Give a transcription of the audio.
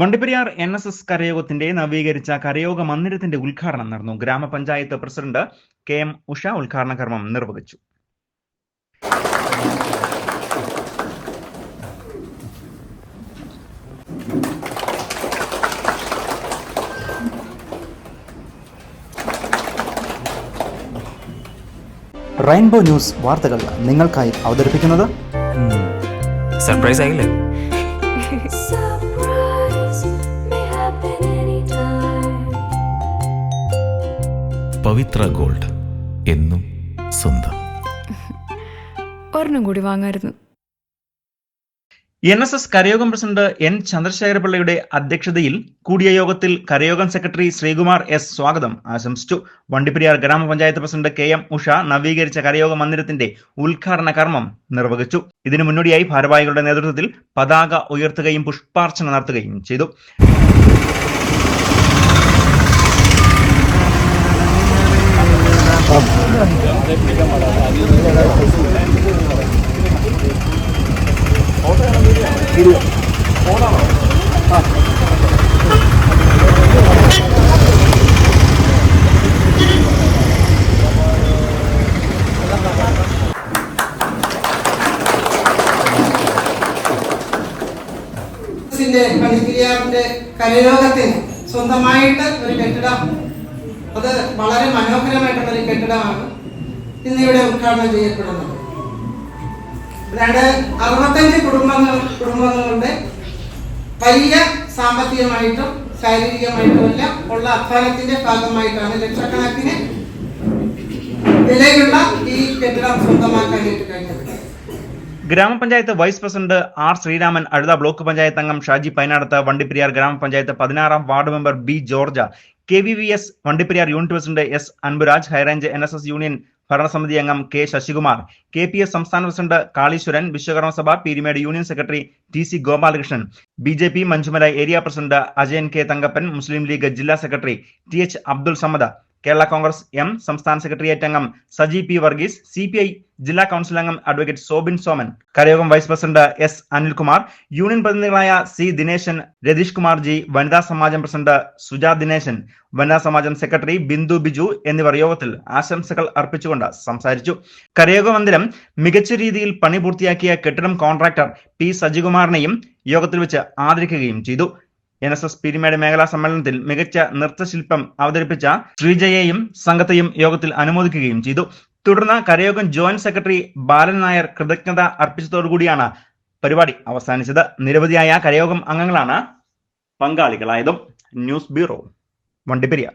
Vandiperiyar N S S കരയോഗത്തിന്റെ നവീകരിച്ച കരയോഗ മന്ദിരത്തിന്റെ ഉദ്ഘാടനം നടന്നു. ഗ്രാമപഞ്ചായത്ത് പ്രസിഡന്റ് കെ എം ഉഷ ഉദ്ഘാടന കർമ്മം നിർവഹിച്ചു. റെയിൻബോ ന്യൂസ് വാർത്തകൾ നിങ്ങൾക്കായി അവതരിപ്പിക്കുന്നത് സർപ്രൈസ് ആയില്ലേ? പവിത്ര ഗോൾഡ് എന്നും സ്വന്തം. ഒരെണ്ണം കൂടി വാങ്ങായിരുന്നു. എൻ എസ് എസ് കരയോഗം പ്രസിഡന്റ് എൻ ചന്ദ്രശേഖര പിള്ളയുടെ അധ്യക്ഷതയിൽ കൂടിയ യോഗത്തിൽ കരയോഗം സെക്രട്ടറി ശ്രീകുമാർ എസ് സ്വാഗതം ആശംസിച്ചു. വണ്ടിപ്പെരിയാർ ഗ്രാമപഞ്ചായത്ത് പ്രസിഡന്റ് കെ എം ഉഷ നവീകരിച്ച കരയോഗ മന്ദിരത്തിന്റെ ഉദ്ഘാടന കർമ്മം നിർവഹിച്ചു. ഇതിനു മുന്നോടിയായി ഭാരവാഹികളുടെ നേതൃത്വത്തിൽ പതാക ഉയർത്തുകയും പുഷ്പാർച്ചന നടത്തുകയും ചെയ്തു. ന്റെ പണിക്കിരിയാറിന്റെ കരയോഗത്തിന് സ്വന്തമായിട്ട് ഒരു കെട്ടിടം. അത് വളരെ മനോഹരമായിട്ടുള്ള ഒരു കെട്ടിടമാണ്. ഇന്ന് ഇവിടെ ഉദ്ഘാടനം ചെയ്യപ്പെടുന്നത് രണ്ട് അറുപത്തഞ്ച് കുടുംബങ്ങൾ കുടുംബങ്ങളുടെ വലിയ സാമ്പത്തികമായിട്ടും ശാരീരികമായിട്ടും എല്ലാം ഉള്ള അധ്വാനത്തിന്റെ ഭാഗമായിട്ടാണ് ലക്ഷക്കണക്കിന് വിലയുള്ള ഈ കെട്ടിടം സ്വന്തമാക്കാനായിട്ട് കഴിഞ്ഞത്. ഗ്രാമപഞ്ചായത്ത് vice president R Sreeraman Azhutha block panchayat അംഗം ഷാജി പൈനാടത്ത് വണ്ടിപ്പെരിയാർ ഗ്രാമപഞ്ചായത്ത് പതിനാറാം ward member B George K V V S Vandiperiyar unit president S Anburaj high range N S S union ഭരണസമിതി അംഗം K Sasikumar K P S സംസ്ഥാന president Kaliswaran Viswakarma Sabha Peermade union secretary T C Gopalakrishnan B J P Manjumala area president Ajayan K Thankappan Muslim League ജില്ലാ secretary T H Abdul Samad Kerala Congress M സംസ്ഥാന secretariat അംഗം Saji P Varghese C P I ജില്ലാ council അംഗം advocate Sobin Soman കരയോഗം vice president S Anilkumar union പ്രതിനിധികളായ C Dineshan Ratheesh Kumar G വനിതാ സമാജം president Suja Dineshan വനിതാ സമാജം secretary Bindu Biju എന്നിവർ യോഗത്തിൽ ആശംസകൾ അർപ്പിച്ചുകൊണ്ട് സംസാരിച്ചു. കരയോഗ മന്ദിരം മികച്ച രീതിയിൽ പണി പൂർത്തിയാക്കിയ കെട്ടിടം കോൺട്രാക്ടർ പി സജികുമാറിനെയും യോഗത്തിൽ വെച്ച് ആദരിക്കുകയും ചെയ്തു. എൻ എസ് എസ് പിരിമേട് മേഖലാ സമ്മേളനത്തിൽ മികച്ച നൃത്തശില്പം അവതരിപ്പിച്ച ശ്രീജയെയും സംഘത്തെയും യോഗത്തിൽ അനുമോദിക്കുകയും ചെയ്തു. തുടർന്ന് കരയോഗം ജോയിന്റ് സെക്രട്ടറി ബാലൻ നായർ കൃതജ്ഞത അർപ്പിച്ചതോടുകൂടിയാണ് പരിപാടി അവസാനിച്ചത്. നിരവധിയായ കരയോഗം അംഗങ്ങളാണ് പങ്കാളികളായതും. News bureau Vandiperiyar.